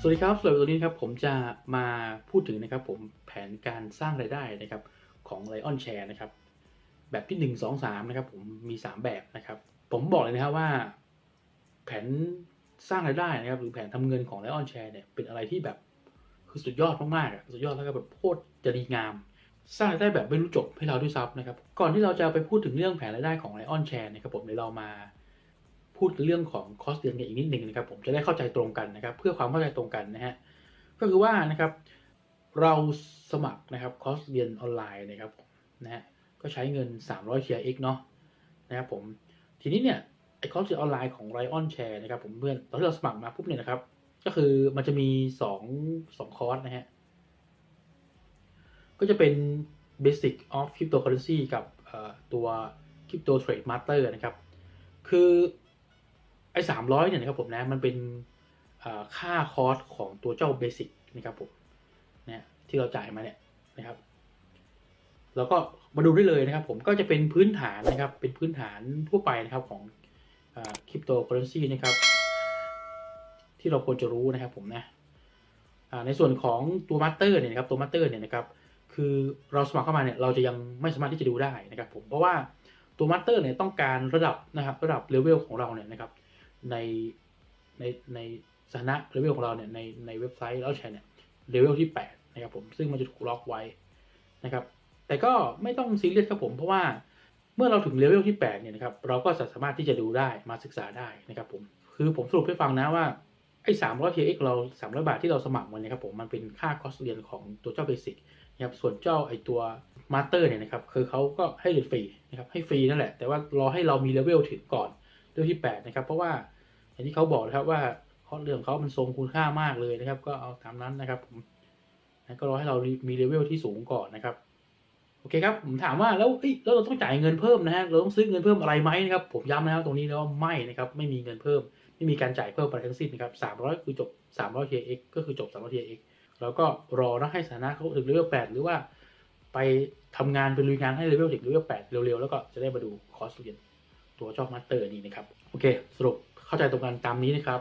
สวัสดีครับสำหรับตัวนี้ครับผมจะมาพูดถึงนะครับผมแผนการสร้างรายได้นะครับของ Lion Share นะครับแบบที่ 1 2 3นะครับผมมี 3 แบบนะครับ ผมบอกเลยนะครับว่า แผนสร้างรายได้นะครับหรือแผนทำเงินของ Lion Share เนี่ยเป็นอะไรที่แบบคือสุดยอดมากๆอะสุดยอดแล้วก็แบบโคตรจะดีงาม สร้างรายได้แบบไม่รู้จบให้เราด้วยซ้ำนะครับก่อนที่เราจะไปพูดถึงเรื่องแผนรายได้ของ Lion Share นะครับผมเดี๋ยวเรามา พูดเรื่องของคอสเดือนกันอีกนิดหนึ่งนะครับ ผมจะได้เข้าใจตรงกันนะครับ เพื่อความเข้าใจตรงกันนะฮะก็คือว่านะครับ เราสมัครนะครับคอสเรียนออนไลน์นะครับนะฮะก็ใช้เงิน 300 TRX เนาะนะครับผมทีนี้เนี่ยไอคอร์สเรียนออนไลน์ของ Lion Share นะครับผมเพื่อนตอนที่เราสมัครมาปุ๊บเนี่ยนะครับ ก็คือมันจะมี2 2คอร์สนะฮะก็จะเป็น Basic of Cryptocurrency กับตัว Crypto Trade Master นะครับ คือ อ้สามร้อยเนี่ยนะครับผมนะมันเป็นค่าคอร์สของตัวเจ้าเบสิกนะครับผมเนี่ยที่เราจ่ายมาเนี่ยนะครับแล้วก็มาดูได้เลยนะครับ ผมก็จะเป็นพื้นฐานนะครับ เป็นพื้นฐานทั่วไปนะครับของคริปโตเคอเรนซีนะครับ ที่เราควรจะรู้นะครับผมนะในส่วนของตัวมัตเตอร์เนี่ยนะครับตัวมัตเตอร์เนี่ยนะครับ คือเราสมัครเข้ามาเนี่ยเราจะยังไม่สามารถที่จะดูได้นะครับ ผมเพราะว่าตัวมัตเตอร์เนี่ยต้องการระดับนะครับ ระดับเลเวลของเราเนี่ยนะครับ ในในในสถานะเลเวลของเราเนี่ยในในเว็บไซต์แล้วแชร์เนี่ยเลเวลที่ 8 นะครับผมซึ่งมันจะถูกล็อกไว้นะครับ แต่ก็ไม่ต้องซีเรียสครับผม เพราะว่าเมื่อเราถึงเลเวลที่ 8 เนี่ยนะครับ เราก็สามารถที่จะดูได้มาศึกษาได้นะครับผม คือผมสรุปให้ฟังนะว่าไอ้300 TX เรา300บาทที่เราสมัครมันนะครับผมมันเป็นค่าคอสเรียนของตัวเจ้าเบสิกนะครับส่วนเจ้าไอ้ตัวมาสเตอร์เนี่ยนะครับคือเขาก็ให้เรียนฟรีนะครับให้ฟรีนั่นแหละ แต่ว่ารอให้เรามีเลเวลถึงก่อน เลเวลที่ 8 นะครับ เพราะว่าอย่างที่เขาบอกนะครับว่าข้อเรื่องเขามันทรงคุณค่ามากเลยนะครับ ก็เอาตามนั้นนะครับผมก็รอให้เรามีเลเวลที่สูงก่อนนะครับโอเคครับผมถามว่าแล้วเอ้ยแล้วเราต้องจ่ายเงินเพิ่มนะฮะเราต้องซื้อเงินเพิ่มอะไรไหมนะครับ ผมย้ำนะครับตรงนี้แล้วาไม่นะครับ ไม่มีเงินเพิ่ม ไม่มีการจ่ายเพิ่มอะไรทั้งสิ้นนะครับ300คือจบ300 TX ก็คือจบ300 TX แล้วก็รอนะให้สถานะเขาถึงเลเวล8หรือว่า ไปทำงานไปลุยงานให้เลเวลถึงเลเวล8เร็วๆแล้วก็จะได้มาดูคอร์สเรียน ตัวจอบมาสเตอร์นี้นะครับ โอเค สรุปเข้าใจตรงกันตามนี้นะครับ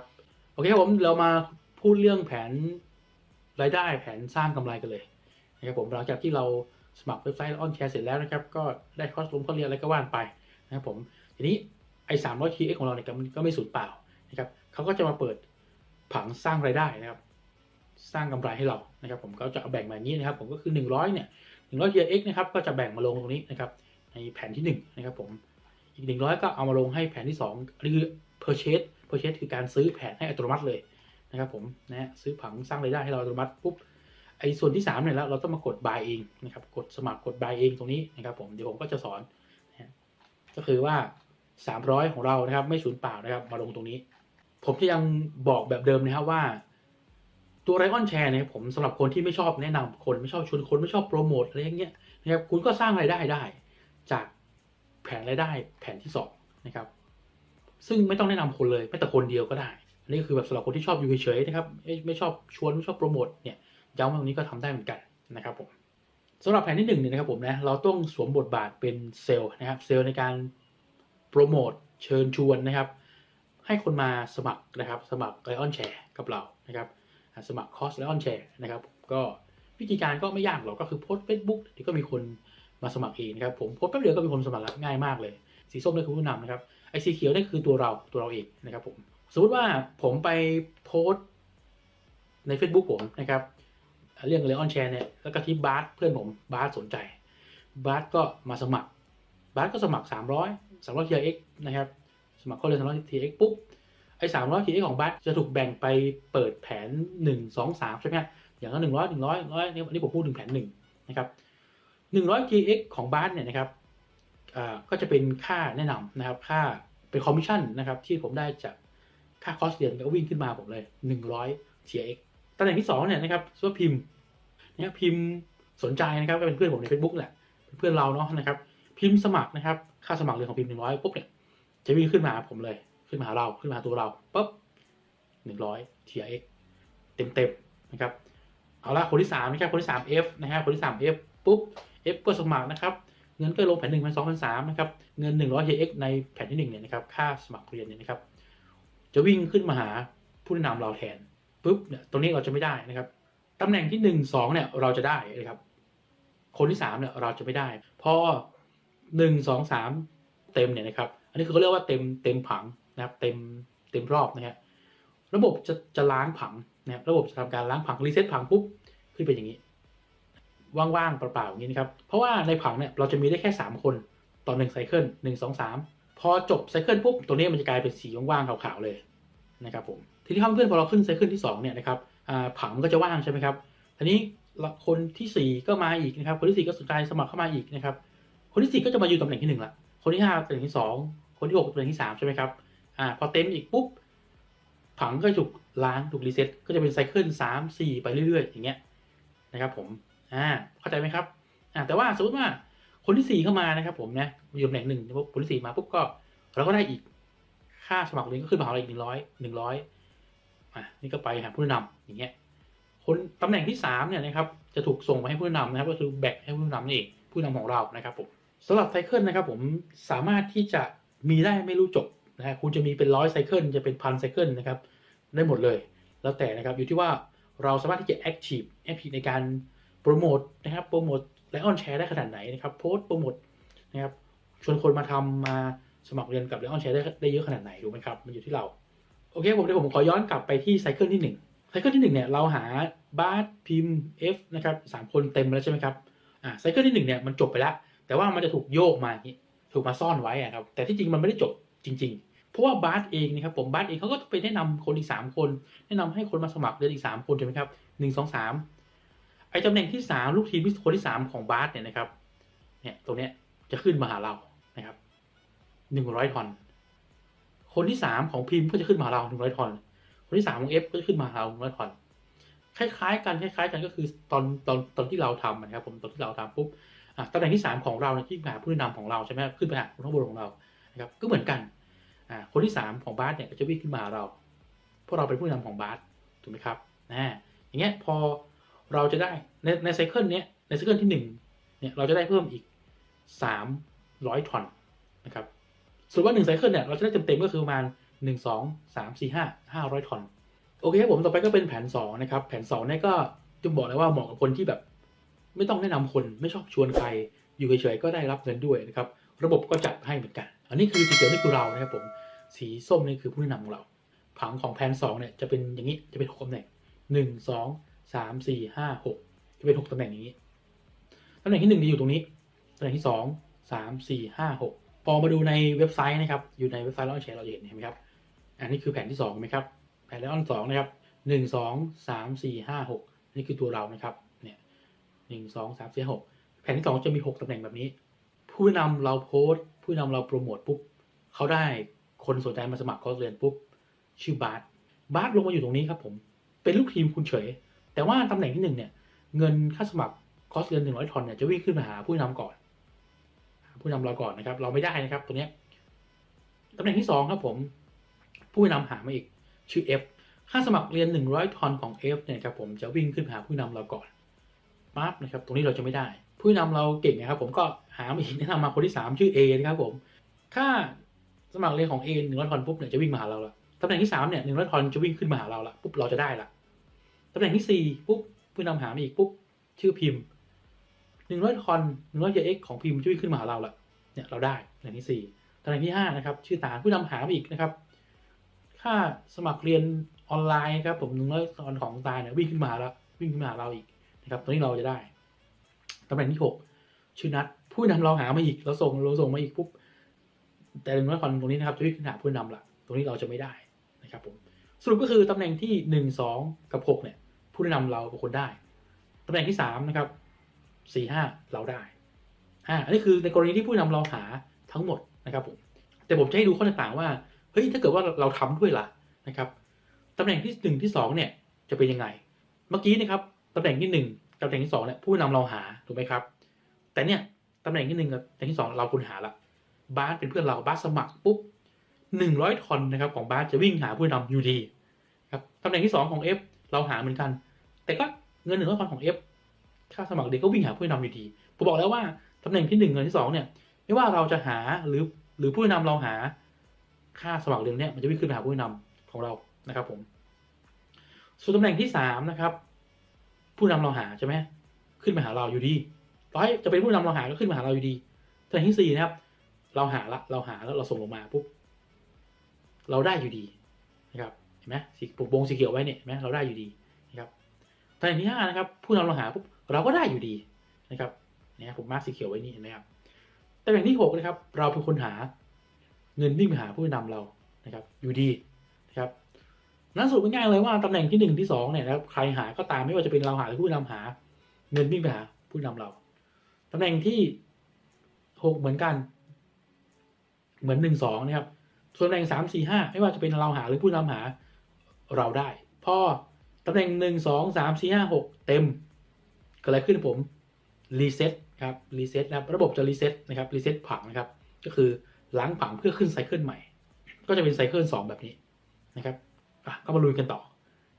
โอเคผมเรามาพูดเรื่องแผนรายได้แผนสร้างกำไรกันเลยนะครับผมหลังจากที่เราสมัครเว็บไซต์ออนแชร์เสร็จแล้วนะครับ ก็ได้คอร์สลงข้อเรียนอะไรก็ว่านไปนะครับผมทีนี้ไอ้สามร้อยทีเอ็กของเราเนี่ยก็ไม่สูญเปล่านะครับเขาก็จะมาเปิดผังสร้างรายได้นะครับ สร้างกำไรให้เรานะครับ ผมก็จะเอาแบ่งมาอย่างนี้นะครับ ผมก็คือ 100เนี่ย100 TX นะครับก็จะแบ่งมาลงตรงนี้นะครับ ในแผนที่1นะครับผม อีก100ก็เอามาลงให้แผนที่2อันนี้คือ purchase purchase คือการซื้อแผนให้อัตโนมัติเลยนะครับผมนะซื้อผังสร้างรายได้ให้เราอัตโนมัติปุ๊บไอ้ส่วนที่3เนี่ยแล้วเราต้องมากด buy เองนะครับกดสมัครกด buy เองตรงนี้นะครับผมเดี๋ยวผมก็จะสอนนะก็คือว่า 300 ของเรานะครับไม่สูญเปล่านะครับมาลงตรงนี้ ผมจะยังบอกแบบเดิมนะครับว่าตัวไรออนแชร์เนี่ยผมสำหรับคนที่ไม่ชอบแนะนำคนไม่ชอบชวนคนไม่ชอบโปรโมทอะไรอย่างเงี้ยนะครับคุณก็สร้างรายได้ได้ จาก แผนรายได้แผนที่สองนะครับซึ่งไม่ต้องแนะนำคนเลยแม้แต่คนเดียวก็ได้ อันนี้คือแบบสำหรับคนที่ชอบอยู่เฉยๆนะครับไม่ชอบชวนไม่ชอบโปรโมทเนี่ยย้ำตรงนี้ก็ทำได้เหมือนกันนะครับผมสำหรับแผนที่หนึ่งเนี่ยนะครับผมนะเราต้องสวมบทบาทเป็นเซลล์นะครับเซลล์ในการโปรโมทเชิญชวนนะครับ ให้คนมาสมัครนะครับ สมัครไลออนแชร์กับเรานะครับสมัครคอร์สไลออนแชร์นะครับ ก็วิธีการก็ไม่ยากหรอกก็คือโพสเฟซบุ๊กเดี๋ยวก็มีคน มาสมัครเองครับผมโพสแป๊บเดียวก็มีคนสมัครล้วง่ายมากเลย สีส้มนี่คือผู้นำนะครับไอ้สีเขียวนี่คือตัวเราตัวเราเองนะครับผมสมมติว่าผมไปโพสใน Facebook ผมนะครับ เรื่องเลออนแชร์เนี่ยแล้วก็ที่บาร์สเพื่อนผมบาร์สสนใจบาร์สก็มาสมัครบาร์สก็สมัคร 300 300 TX นะครับสมัครเข้าเรียน300 TX ปุ๊บไอ้300 TX ของบัตจะถูกแบ่งไปเปิดแผน 1 2 3 ใช่ไหมอย่างละ100 100 100นี่อันนี้ผมพูดถึงแผน1นะครับ 100 TX ของบัตเนี่ยนะครับก็จะเป็นค่าแนะนำนะครับ ค่าเป็นคอมมิชชั่นนะครับ ที่ผมได้จากค่าคอสเรียนก็วิ่งขึ้นมาผมเลย 100 TX ตำแหน่งที่2เนี่ยนะครับว่าพิมพ์เนี่ยพิมพ์สนใจนะครับก็เป็นเพื่อนผมใน Facebook แหละเป็นเพื่อนเราเนาะนะครับ พิมพ์สมัครนะครับ ค่าสมัครเรียนของพิมพ์ 100ปุ๊บเนี่ยจะวิ่งขึ้นมาผมเลยขึ้นมาหาเราขึ้นมาหาตัวเราปุ๊บหนึ่งร้อย tx เต็มเต็มๆนะครับเอาละคนที่สามนะครับคนที่สาม F นะครับคนที่สาม F ปุ๊บ F ก็สมัครนะครับ เงินก็ลงแผนหนึ่งพันสองพันสามนะครับ เงินหนึ่งร้อย TRX ในแผนที่หนึ่งเนี่ยนะครับ ค่าสมัครเรียนเนี่ยนะครับ จะวิ่งขึ้นมาหาผู้แนะนำเราแทนปุ๊บเนี่ยตรงนี้เราจะไม่ได้นะครับตำแหน่งที่หนึ่งสองเนี่ยเราจะได้นะครับ คนที่สามเนี่ยเราจะไม่ได้ พอหนึ่งสองสามเต็มเนี่ยนะครับ อันนี้คือเขาเรียกว่าเต็มเต็มผังนะครับ เต็มเต็มรอบนะฮะระบบจะจะล้างผังนะครับระบบจะทำการล้างผังรีเซ็ตผังปุ๊บขึ้นเป็นอย่างนี้ ว่างๆเปล่าๆอย่างนี้นะครับ เพราะว่าในผังเนี่ยเราจะมีได้แค่สามคนต่อหนึ่งไซเคิลหนึ่งสองสามพอจบไซเคิลปุ๊บตัวนี้มันจะกลายเป็นสีว่างๆขาวๆเลยนะครับผมทีนี้ครับเพื่อนพอเราขึ้นไซเคิลที่สองเนี่ยนะครับผังก็จะว่างใช่ไหมครับทีนี้คนที่สี่ก็มาอีกนะครับ คนที่สี่ก็สนใจสมัครเข้ามาอีกนะครับ คนที่สี่ก็จะมาอยู่ตำแหน่งที่หนึ่งละคนที่ห้าตำแหน่งที่สองคนที่หกตำแหน่งที่สามใช่ไหมครับอ่าพอเต็มอีกปุ๊บผังก็ถูกล้างถูกรีเซ็ตก็จะเป็นไซเคิลสามสี่ไปเรื่อยๆ อย่างเงี้ยนะครับผม อ่าเข้าใจไหมครับอ่าแต่ว่าสมมติว่าคนที่สี่เข้ามานะครับ ผมนะอยู่ตำแหน่งหนึ่งคนที่สี่มาปุ๊บก็เราก็ได้อีกค่าสมัครเรียนก็ขึ้นมาของเราอีกหนึ่งร้อยหนึ่งร้อยอะนี่ก็ไปหาผู้นำอย่างเงี้ยคนตำแหน่งที่สามเนี่ยนะครับจะถูกส่งมาให้ผู้นำนะครับ ก็คือแบกให้ผู้นำนี่เองผู้นำของเรานะครับผมสำหรับไซเคิลนะครับ ผมสามารถที่จะมีได้ไม่รู้จบนะฮะคุณจะมีเป็นร้อยไซเคิลจะเป็นพันไซเคิลนะครับได้หมดเลย แล้วแต่นะครับอยู่ที่ว่าเราสามารถที่จะแอคทีฟแอคทีฟในการ โปรโมทนะครับโปรโมทไลออนแชร์ได้ขนาดไหนนะครับโพสต์โปรโมทนะครับชวนคนมาทำมาสมัครเรียนกับไลออนแชร์ได้ได้เยอะขนาดไหนถูกไหมครับมันอยู่ที่เรา โอเคผมเดี๋ยวผมขอย้อนกลับไปที่ไซเคิลที่หนึ่งไซเคิลที่หนึ่งเนี่ยเราหาบาร์พิม F นะครับสามคนเต็มแล้วใช่ไหมครับอ่าไซเคิลที่หนึ่งเนี่ยมันจบไปแล้ว แต่ว่ามันจะถูกโยกมาอย่างนี้ถูกมาซ่อนไว้อะครับแต่ที่จริงมันไม่ได้จบจริงๆเพราะว่าบาร์เองนะครับผมบาร์เองเขาก็ไปแนะนำคนอีกสามคน แนะนำให้คนมาสมัครเรียนอีกสามคนใช่ไหมครับหนึ่งสองสาม ไอ้ตำแหน่งที่สามลูกทีมคนที่สามของบาร์เนี่ยนะครับ เนี่ยตรงเนี้ยจะขึ้นมาหาเรานะครับหนึ่งร้อยทอนคนที่สามของพิมพ์ก็จะขึ้นมาหาเราหนึ่งร้อยทอนคนที่สามของเอฟก็จะขึ้นมาหาเราหนึ่งร้อยทอนคล้ายๆ กันคล้าย ๆ กันก็คือตอนตอนตอนที่เราทำนะครับ ผมตอนที่เราทำปุ๊บอะตำแหน่งที่สามของเราเนี่ยที่หาผู้นำของเราใช่ไหมขึ้นไปหาคนข้างบนของเรานะครับ ก็เหมือนกันอ่าคนที่สามของบาสเนี่ยก็จะวิ่งขึ้นมาหาเราเพราะเราเป็นผู้นำของบาสถูกไหมครับนะอย่างเงี้ยพอ เราจะได้ในในไซเคิลเนี้ยในไซเคิลที่หนึ่งเนี่ยเราจะได้เพิ่มอีกสามร้อยทอนนะครับส่วนว่าหนึ่งไซเคิลเนี่ยเราจะได้เต็มๆก็คือประมาณหนึ่งสองสามสี่ห้าห้าร้อยทอนโอเคครับผมต่อไปก็เป็นแผนสองนะครับแผนสองเนี่ยก็จะบอกเลยว่าเหมาะกับคนที่แบบ ไม่ต้องแนะนำคนไม่ชอบชวนใครอยู่เฉยๆก็ได้รับเงินด้วยนะครับระบบก็จัดให้เหมือนกัน อันนี้คือสีเขียวนี่คือเรานะครับผมสีส้มนี่คือผู้แนะนำของเราผังของแผนสองเนี่ยจะเป็นอย่างนี้จะเป็นหกตำแหน่งหนึ่ง สามสี่ห้าหกจะเป็นหกตำแหน่งนี้ตำแหน่งที่หนึ่งจะอยู่ตรงนี้ตำแหน่งที่สองสามสี่ห้าหกพอมาดูในเว็บไซต์นะครับ อยู่ในเว็บไซต์เราแชร์เราจะเห็นเห็นไหมครับ อันนี้คือแผนที่สองไหมครับ แผนไลออนสองนะครับหนึ่งสองสามสี่ห้าหกนี่คือตัวเรานะครับ เนี่ยหนึ่งสองสามสี่หกแผนที่สองจะมีหกตำแหน่งแบบนี้ ผู้นำเราโพสต์ ผู้นำเราโปรโมทปุ๊บเขาได้คนสนใจมาสมัครคอร์สเรียนปุ๊บ ชื่อบาสบาสลงมาอยู่ตรงนี้ครับผม เป็นลูกทีมคุณเฉย แต่ว่าตำแหน่งที่หนึ่งเนี่ย เงินค่าสมัครคอสเรียนหนึ่งร้อยทอนเนี่ยจะวิ่งขึ้นมาหาผู้นำก่อน ผู้นำเราก่อนนะครับ เราไม่ได้นะครับ ตัวเนี้ยตำแหน่งที่สองครับผม ผู้นำหามาอีกชื่อ F ค่าสมัครเรียน 100ทอนของ F เนี่ยครับผมจะวิ่งขึ้นหาผู้นำเราก่อนปั๊บนะครับ ตรงนี้เราจะไม่ได้ ผู้นำเราเก่งนะครับผมก็หามาอีกแนะนำมาคนที่ 3 ชื่อ A นะครับผม ค่าสมัครเรียนของ A 100ทอนปุ๊บเนี่ยจะวิ่งมาหาเราละตำแหน่งที่3เนี่ย100ทอนจะวิ่งขึ้นมาหาเราละปุ๊บเราจะได้ละำแหน่งที่4ปุ๊บผู้นำหามาอีกปุ๊บชื่อพิมพ์100ทอนหนึ่งร้อยเอของพิมพ์จะวิ่งขึ้นมาหาเราละเนี่ยเราได้ตำแหน่งที่4ตำแหน่งที่5นะครับ ชื่อตาลผู้นำหามาอีกนะครับ ค่าสมัครเรียนออนไลน์ครับผมหนึ่งร้อยตอนของตาเนี่ยวิ่งขึ้นมาแล้ววิ่งขึ้นมาหาเราอีกนะครับตรงนี้เราจะได้ตำแหน่งที่หกชื่อนัดผู้นำเราหามาอีกเราส่งเราส่งมาอีกปุ๊บแต่หนึ่งร้อยคนตรงนี้นะครับจะวิ่งขึ้นหาผู้นำละตรงนี้เราจะไม่ได้นะครับผมสรุปก็คือตำแหน่งที่หนึ่งสองกับหกเนี่ย ผู้แนะนำเราเป็นคนได้ตำแหน่งที่สามนะครับสี่ห้าเราได้อ่าอันนี้คือในกรณีที่ผู้นำเราหาทั้งหมดนะครับผมแต่ผมจะให้ดูข้อต่างๆว่าเฮ้ยถ้าเกิดว่าเราทำด้วยล่ะนะครับตำแหน่งที่หนึ่งที่สองเนี่ยจะเป็นยังไง เมื่อกี้นะครับตำแหน่งที่หนึ่งตำแหน่งที่สองเนี่ยผู้นำเราหาถูกไหมครับ แต่เนี่ยตำแหน่งที่หนึ่งกับตำแหน่งที่สองเราคุณหาละบ้านเป็นเพื่อนเราบ้านสมัครปุ๊บหนึ่งร้อยทอนนะครับของบ้านจะวิ่งหาผู้นำอยู่ดีครับตำแหน่งที่สองของ F เราหาเหมือนกัน แต่ก็เงินหนึ่งร้อยทอนของ F ค่าสมัครเด็กก็วิ่งหาผู้นำอยู่ดีผมบอกแล้วว่าตำแหน่งที่หนึ่งกับที่สองเนี่ย ไม่ว่าเราจะหาหรือหรือผู้นำเราหาค่าสมัครเรียนเนี่ยมันจะวิ่งขึ้นไปหาผู้นำของเรานะครับ ผม ส่วนตำแหน่งที่สามนะครับ ผู้นำเราหาใช่ไหมขึ้นมาหาเราอยู่ดีร้อยจะเป็นผู้นำเราหาก็ขึ้นมาหาเราอยู่ดีตำแหน่งที่สี่นะครับ เราหาละเราหาแล้วเราส่งลงมาปุ๊บเราได้อยู่ดีนะครับเห็นไหมสีปุ่มวงสีเขียวไว้เนี่ยเห็นไหมเราได้อยู่ดี ตำแหน่งที่ห้านะครับผู้นำเราหาปุ๊บเราก็ได้อยู่ดีนะครับเนี่ยผมมาร์คสีเขียวไว้นี่เห็นไหมครับตำแหน่งที่หกนะครับ เราเป็นคนหาเงินวิ่งไปหาผู้นำเรานะครับ อยู่ดีนะครับนั้นสรุปง่ายเลยว่าตำแหน่งที่หนึ่งที่สองเนี่ยนะครับใครหาก็ตามไม่ว่าจะเป็นเราหาหรือผู้นำหา เงินวิ่งไปหาผู้นำเราตำแหน่งที่หกเหมือนกัน เหมือนหนึ่งสองนะครับส่วนตำแหน่งสามสี่ห้าไม่ว่าจะเป็นเราหาหรือผู้นำหาเราได้ พอ ตำแหน่งหนึ่งสองสามสี่ห้าหกเต็มเก็อะไรขึ้นผมรีเซ็ตครับรีเซ็ตนะครับระบบจะรีเซ็ตนะครับรีเซ็ตผังนะครับ ก็คือล้างผังเพื่อขึ้นไซเคิลใหม่ ก็จะเป็นไซเคิลสองแบบนี้นะครับอะก็มาลุยกันต่อ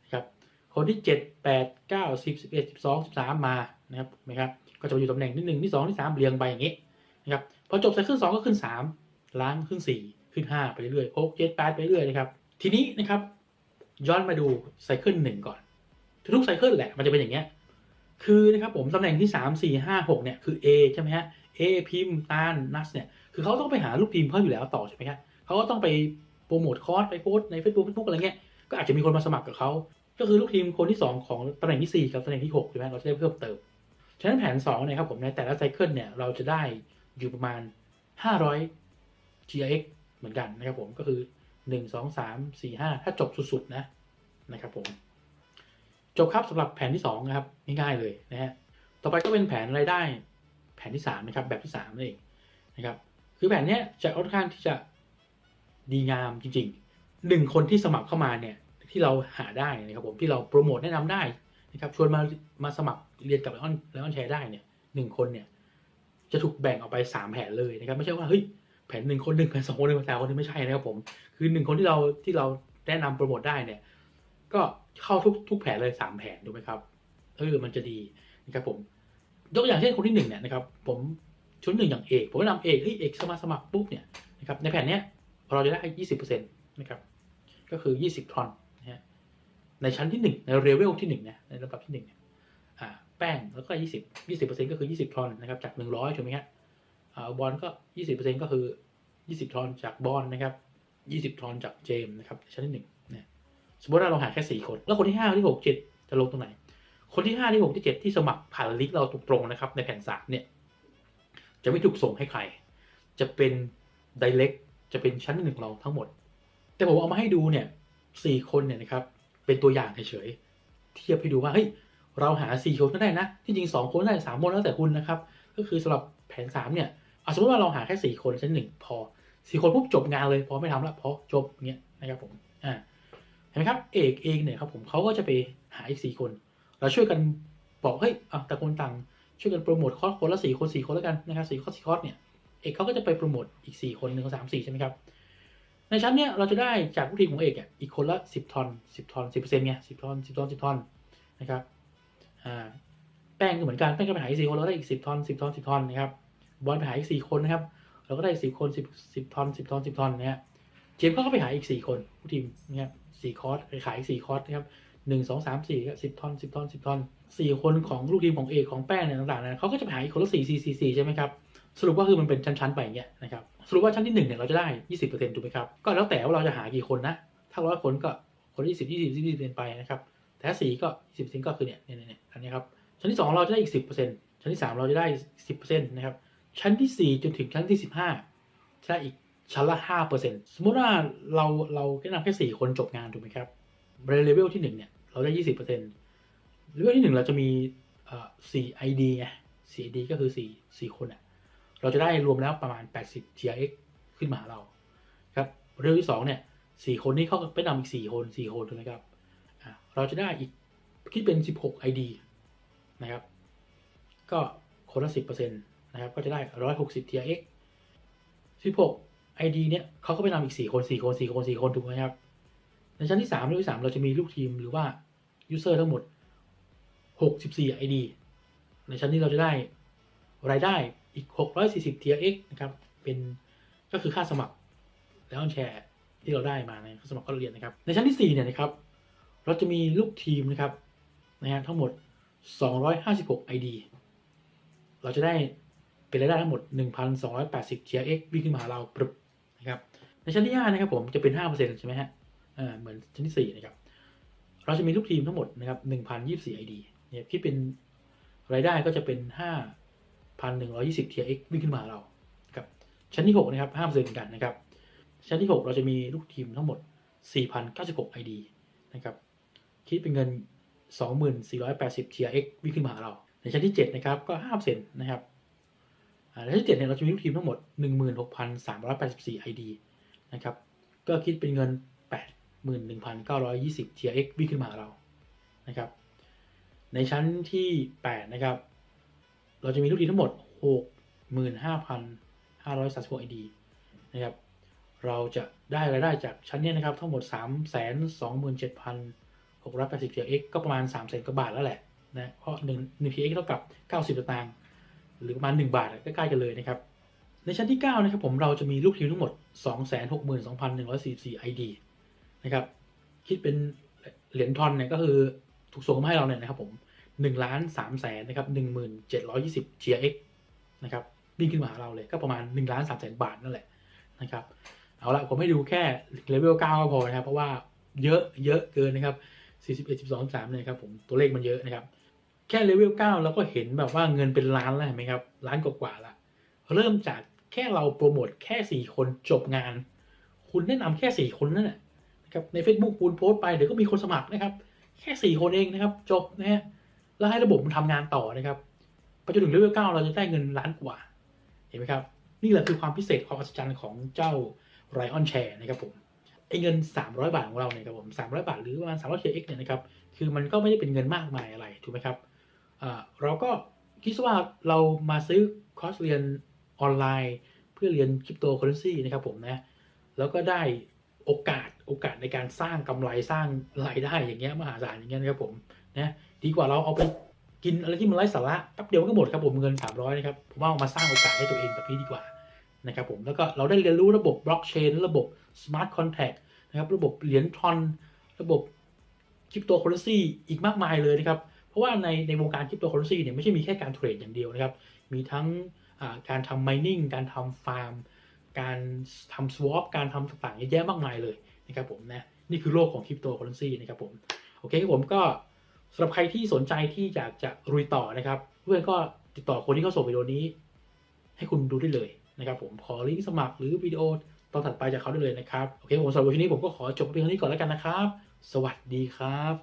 นะครับคนที่เจ็ดแปดเก้าสิบสิบเอ็ดสิบสองสิบสามมานะครับเห็นะครับก็จะอยู่ตำแหน่งที่หนึ่งที่สองที่สามเรียงไปอย่างนี้นะครับพอจบไซเคิลสองก็ขึ้นสามล้างขึ้นสี่ขึ้นห้าไปเรื่อยๆหกเจ็ดแปดไปเรื่อยนะครับ ทีนี้นะครับ ย้อนมาดูไซเคิลหนึ่งก่อน ทุกไซเคิลแหละมันจะเป็นอย่างเงี้ย คือนะครับผมตำแหน่งที่สามสี่ห้าหกเนี่ยคือ A ใช่ไหมฮะ A พิมพ์ตาลนัสเนี่ยคือเขาต้องไปหาลูกทีมเขาอยู่แล้วต่อใช่ไหมครับเขาก็ต้องไปโปรโมทคอร์สไปโพสใน Facebook Facebook อะไรเงี้ยก็อาจจะมีคนมาสมัครกับเขาก็คือลูกทีมคนที่ 2 ของตำแหน่งที่ 4 กับตำแหน่งที่6ใช่ไหมเราจะได้เพิ่มเติม ฉะนั้นแผน2เนี่ยครับผมในแต่ละไซเคิลเนี่ยเราจะได้อยู่ประมาณ 500 GX เหมือนกันนะครับผมก็คือ 1 2 3 4 5ถ้าจบสุดๆนะนะครับผมจบครับสำหรับแผนที่2นะครับง่ายๆเลยนะฮะต่อไปก็เป็นแผนรายได้แผนที่3นะครับแบบที่3นั่นเองนะครับคือแผนนี้จะค่อนข้างที่จะดีงามจริงๆหนึ่งคนที่สมัครเข้ามาเนี่ยที่เราหาได้นะครับผมที่เราโปรโมทแนะนำได้นะครับชวนมามาสมัครเรียนกับไลออนไลออนแชร์ได้เนี่ยหนึ่งคนเนี่ยจะถูกแบ่งออกไปสามแผนเลยนะครับไม่ใช่ว่าเฮ้ย แผนหนึ่งคนหนึ่งแผนสองคนหนึ่งแผนสามคนหนึงไม่ใช่นะครับผม คือหนึ่งคนที่เราที่เราแนะนำโปรโมทได้เนี่ย ก็เข้าทุกทุกแผนเลยสามแผนถูกไหมครับเออมันจะดีนะครับผมยกอย่างเช่นคนที่หนึ่งเนี่ยนะครับ ผมชุดหนึ่งอย่างเอกผมแนะนำเอกเฮ้ยเอกสมัครสมัครปุ๊บเนี่ยนะครับในแผนเนี้ยเราจะได้ยี่สิบเปอร์เซ็นต์นะครับก็คือยี่สิบทรอนนะฮะในชั้นที่หนึ่งในเลเวลที่หนึ่งนี่ยในระดับที่หนึ่งเนี่ยอ่าแป้งแล้วก็ยี่สิบยี่สิบเปอร์เซ็นต์ก็คือยี่สิบทรอนนะครับจากหนึ่งร้อยถูกไหมฮะ บอลก็ยี่สิบเปอร์เซ็นต์ก็คือยี่สิบทอนจากบอลนะครับยี่สิบทอนจากเจมส์นะครับชั้นที่หนึ่งนี่ยสมมติว่าเราหาแค่สี่คน แล้วคนที่ห้าที่หกเจ็ดจะลงตรงไหน คนที่ห้าที่หกที่เจ็ดที่สมัครผ่านลิงก์เราตรงๆนะครับในแผ่นสามเนี่ย จะไม่ถูกส่งให้ใคร จะเป็น direct จะเป็นชั้นหนึ่งของเราทั้งหมด แต่ผมเอามาให้ดูเนี่ยสี่คนเนี่ยนะครับเป็นตัวอย่างเฉยๆเทียบให้ดูว่าเฮ้ยเราหาสี่คนก็ได้นะที่จริงสองคนได้สามคนแล้วแต่คุณนะครับ ก็คือสำหรับแผนสามเนี่ย สมมติว่าเราหาแค่สี่คนชั้นหนึ่งพอสี่คนปุ๊บจบงานเลยพอไม่ทำละพอจบเงี้ยนะครับผมอ่าเห็นไหมครับเอกเองเนี่ยครับผมเขาก็จะไปหาอีกสี่คนเราช่วยกันบอกเฮ้ยอะแต่คนต่างช่วยกันโปรโมทคอร์สคนละสี่คนสี่คนแล้วกันนะครับสี่คอร์สสี่คอร์สเนี่ยเอกเขาก็จะไปโปรโมทอีกสี่คนหนึ่งสามสี่ใช่ไหมครับในชั้นเนี้ยเราจะได้จากผู้ทีมของเอกอะอีกคนละสิบทอนสิบทอนสิบเปอร์เซ็นต์ไงสิบทอนสิบทอนสิบทอนนะครับอ่าแป้งก็เหมือนกันแป้งก็ไปหาอีกสี่คนเราได้อีกสิบทอนสิบทอนสิบทอนนะครับ บอลไปหาอีกสี่คนนะครับ เราก็ได้สิบคนสิบสิบทอนสิบทอนสิบทอนนะฮะเจมส์ก็ไปหาอีกสี่คนผู้ทีมนะครับสี่คอร์สไปขายอีกสี่คอร์สนะครับหนึ่งสองสามสี่สิบทอนสิบทอนสิบทอนสี่คนของลูกทีมของเอกของแป้งเนี่ยต่างๆนะเขาก็จะไปหาอีกคนละสี่สี่สี่สี่ใช่ไหมครับสรุปว่าคือมันเป็นชั้นๆไปอย่างเงี้ยนะครับสรุปว่าชั้นที่หนึ่งเนี่ยเราจะได้ยี่สิบเปอร์เซ็นต์ถูกไหมครับก็แล้วแต่ว่าเราจะหากี่คนนะ ถ้าร้อยคนก็คนยี่สิบยี่สิบยี่สิบเปอร์เซ็นต์ไปนะครับแต่สี่ก็สิบเปอร์เซ็นต์ก็คือเนี่ยเนี่ยเนี่ยอันนี้ครับชั้นที่สองเราจะได้อีกสิบเปอร์เซ็นต์ชั้นที่สามเราจะได้สิบเปอร์เซ็นต์นะครับ ชั้นที่สี่จนถึงชั้นที่สิบห้าจะได้อีกชั้นละห้าเปอร์เซ็นต์สมมติว่าเราเราแนะนำแค่สี่คนจบงานถูกไหมครับเลเวลที่หนึ่งเนี่ย เราได้ยี่สิบเปอร์เซ็นต์เลเวลที่หนึ่งเราจะมีเอ่อสี่ ID ไงสี่ ID ก็คือสี่สี่คนอะ เราจะได้รวมแล้วประมาณ 80 TRX ขึ้นมาหาเรา ครับเลเวลที่สองเนี่ยสี่คนนี้เขาไปนำอีกสี่คนสี่คนถูกไหมครับอ่าเราจะได้อีกคิดเป็น 16 ID นะครับ ก็คนละสิบเปอร์เซ็นต์ นะครับก็จะได้ร้อยหกสิบ TRX 16 ID เนี่ยเขาก็ไปนำอีกสี่คนสี่คนสี่คนสี่คนถูกไหมครับ ในชั้นที่สามเลเวลที่สามเราจะมีลูกทีมหรือว่ายูเซอร์ทั้งหมด 64 ID ในชั้นนี้เราจะได้รายได้อีก 640 TRX นะครับ เป็นก็คือค่าสมัครแล้วแชร์ที่เราได้มาในค่าสมัครเข้าเรียนนะครับ ในชั้นที่ 4 เนี่ยนะครับ เราจะมีลูกทีมนะครับนะฮะทั้งหมด 256 ID เราจะได้ เป็นรายได้ทั้งหมด 1,280 GRX วิ่งขึ้นมาหาเราปรึบนะครับในชั้นที่5นะครับผมจะเป็น 5%ใช่ไหมฮะอ่าเหมือนชั้นที่ 4 นะครับ เราจะมีลูกทีมทั้งหมดนะครับ1,024 ID เนี่ยคิดเป็นรายได้ก็จะเป็น 5,120 TRX วิ่งขึ้นมาหาเราครับชั้นที่ 6 นะครับ5%เหมือนกันนะครับ ชั้นที่ 6 เราจะมีลูกทีมทั้งหมด 4,096 ID นะครับคิดเป็นเงิน 2480 TRX วิ่งขึ้นมาหาเรา ในชั้นที่ 7 นะครับก็5%นะครับ อ่าในชั้นที่7เนี่ยเราจะมีลูกทีมทั้งหมด 16,384 ID นะครับ ก็คิดเป็นเงิน 81,920 TRX วิ่งขึ้นมาเรานะครับ ในชั้นที่ 8 นะครับ เราจะมีลูกทีมทั้งหมด 65,536 ID นะครับ เราจะได้รายได้จากชั้นเนี้ยนะครับ ทั้งหมด 3 2 7 6 8 0 TX ก็ประมาณ 3 0 0 0 0กว่าบาทแล้วแหละนะ เพราะ1 1 TX เท่ากับ 90สตางค์ หรือประมาณ 1 บาทใกล้ๆกันเลยนะครับ ในชั้นที่ 9 นะครับผมเราจะมีลูกทีมทั้งหมด 262,144 ID นะครับ คิดเป็นเหรียญทอนเนี่ยก็คือถูกส่งมาให้เราเนี่ยนะครับผม1ล้าน3แสนนะครับ1720 GX นะครับวิ่งขึ้นมาหาเราเลยก็ประมาณ1ล้าน3แสนบาทนั่นแหละนะครับเอาละผมให้ดูแค่เลเวล9ก็พอนะครับ เพราะว่าเยอะเยอะเกินนะครับ41 12 3เนี่ยครับผมตัวเลขมันเยอะนะครับ แค่เลเวล9เราก็เห็นแบบว่าเงินเป็นล้านแล้วเห็นไหมครับล้านกว่าๆละเริ่มจากแค่เราโปรโมทแค่4คนจบงาน คุณแนะนำแค่4คนนั่นแหละนะครับใน Facebook คุณโพสต์ไปเดี๋ยวก็มีคนสมัครนะครับ แค่4คนเองนะครับ จบนะฮะแล้วให้ระบบมันทำงานต่อนะครับไปจนถึงเลเวล9เราจะได้เงินล้านกว่า เห็นไหมครับ นี่แหละคือความพิเศษความอัศจรรย์ของเจ้าไรออนแชร์นะครับผมไอ้เงิน 300 บาทของเราเนี่ยครับผม300 บาทหรือประมาณ300 KX เนี่ยนะครับ คือมันก็ไม่ได้เป็นเงินมากมายอะไร ถูกไหมครับ เราก็คิดว่าเรามาซื้อคอร์สเรียนออนไลน์เพื่อเรียนคริปโตเคอเรนซีนะครับผมนะ แล้วก็ได้โอกาสโอกาสในการสร้างกำไรสร้างรายได้อย่างเงี้ยมหาศาลอย่างเงี้ยนะครับผมนะดีกว่าเราเอาไปกินอะไรที่มันไร้สาระแป๊บเดียวมันก็หมดครับผมเงิน 300นะครับผมว่าเอามาสร้างโอกาสให้ตัวเองแบบนี้ดีกว่านะครับผมแล้วก็เราได้เรียนรู้ระบบบล็อกเชนระบบ Smart Contract นะครับระบบเหรียญทรอนระบบคริปโตเคอเรนซีอีกมากมายเลยนะครับ เพราะว่าในในวงการคริปโตเคอเรนซีเนี่ยไม่ใช่มีแค่การเทรดอย่างเดียวนะครับ มีทั้งการทำ mining การทำฟาร์ม การทำ swap การทำต่างๆเยอะแยะมากมายเลยนะครับผมนะนี่คือโลกของคริปโตเคอเรนซีนะครับผมโอเคครับผมก็สำหรับใครที่สนใจที่อยากจะรุยต่อนะครับเพื่อนก็ติดต่อคนที่เขาส่งวิดีโอนี้ ให้คุณดูได้เลยนะครับผมขอลิงก์สมัครหรือวิดีโอตอนถัดไปจากเขาได้เลยนะครับ โอเคผมสำหรับวันนี้ผมก็ขอจบเพียงเท่านี้ก่อนแล้วกันนะครับ สวัสดีครับ